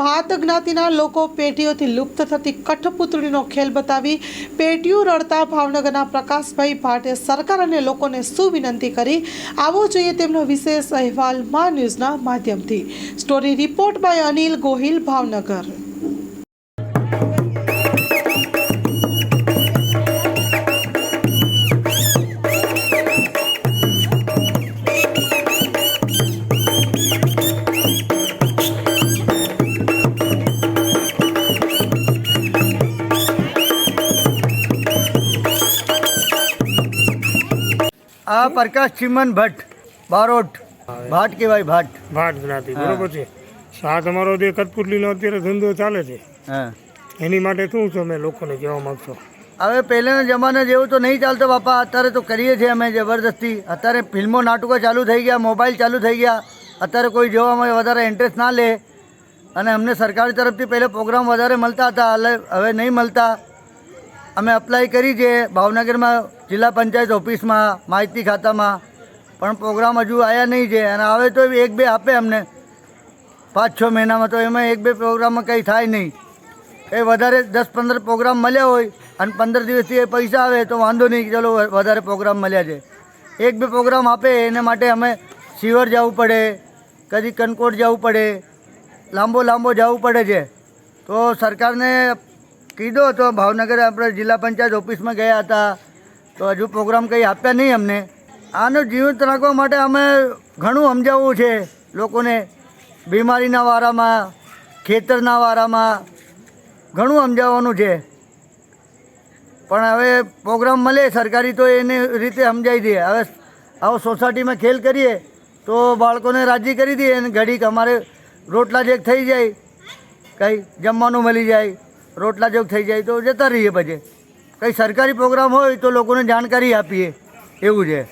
ભાત જ્ઞાતિના લોકો પેટીઓથી લુપ્ત થતી કઠપુતળીનો ખેલ બતાવી પેટીઓ રડતા ભાવનગરના પ્રકાશભાઈ ભાટે સરકાર અને લોકોને શું વિનંતી કરી. આવો જોઈએ તેમનો વિશેષ અહેવાલ મા ન્યૂઝના માધ્યમથી. Story report by Anil Gohil, Bhavnagar. આ પ્રકાશ ચિમન ભટ્ટ બારોટ. ભાટ કહેવાય ભાટ. ભાટ જ્ઞાતિ બરોબર છે. આ તમારો જે કટપુટલીનો અત્યારે ધંધો ચાલે છે હા. એની માટે શું તમે લોકોને કહેવા માંગશો? હવે પહેલાના જમાના જેવું તો નહીં ચાલતો બાપા અત્યારે તો કરીએ છીએ અમે જબરદસ્તી. અત્યારે ફિલ્મો નાટકો ચાલુ થઈ ગયા મોબાઈલ ચાલુ થઈ ગયા. અત્યારે કોઈ જોવામાં વધારે ઇન્ટરેસ્ટ ના લે. અને અમને સરકાર તરફથી પહેલાં પ્રોગ્રામ વધારે મળતા હતા એટલે હવે નહીં મળતા. અમે અપ્લાય કરી છે ભાવનગરમાં જિલ્લા પંચાયત ઓફિસમાં, માહિતી ખાતામાં. પણ પ્રોગ્રામ હજુ આવ્યા નહીં છે અને આવે તો એક બે આપે અમને. પાંચ છ મહિનામાં તો એમાં એક બે પ્રોગ્રામમાં કંઈ થાય નહીં. એ વધારે દસ પંદર પ્રોગ્રામ મળ્યા હોય અને પંદર દિવસથી એ પૈસા આવે તો વાંધો નહીં ચલો વધારે પ્રોગ્રામ મળ્યા છે. એક બે પ્રોગ્રામ આપે એના માટે અમે શિવર જવું પડે, કદી કનકોટ જવું પડે, લાંબો લાંબો જવું પડે છે. તો સરકારને કીધો હતો ભાવનગર આપણે જિલ્લા પંચાયત ઓફિસમાં ગયા હતા. તો હજુ પ્રોગ્રામ કંઈ આપ્યા નહીં અમને. આનું જીવિત રાખવા માટે અમે ઘણું સમજાવવું છે લોકોને. બીમારીના વારામાં, ખેતરના વારામાં ઘણું સમજાવવાનું છે. પણ હવે પ્રોગ્રામ મળે, સરકારી તો એની રીતે સમજાવી દઈએ હવે આવો સોસાયટીમાં ખેલ કરીએ તો બાળકોને રાજી કરી દઈએ અને ઘડીક અમારે રોટલા જેક થઈ જાય, કંઈ જમવાનું મળી જાય. રોટલા જેવું થઈ જાય તો જતા રહીએ પછી. કંઈ સરકારી પ્રોગ્રામ હોય તો લોકોને જાણકારી આપીએ. એવું છે.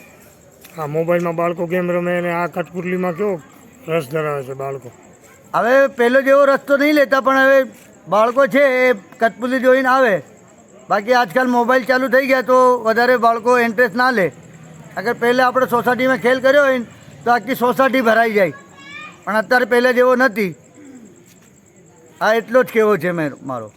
હા મોબાઈલમાં બાળકો ગેમ રમે અને આ કઠપુતલીમાં કેવો રસ ધરાવે છે બાળકો. હવે પહેલો જેવો રસ્તો નહીં લેતા પણ હવે બાળકો છે એ કઠપુતલી જોઈને આવે. બાકી આજકાલ મોબાઈલ ચાલુ થઈ ગયા તો વધારે બાળકો ઇન્ટરેસ્ટ ના લે. અગર પહેલાં આપણે સોસાયટીમાં ખેલ કર્યો હોય ને તો આખી સોસાયટી ભરાઈ જાય. પણ અત્યારે પહેલાં જેવો નથી. આ એટલો જ કહેવો છે મેં મારો.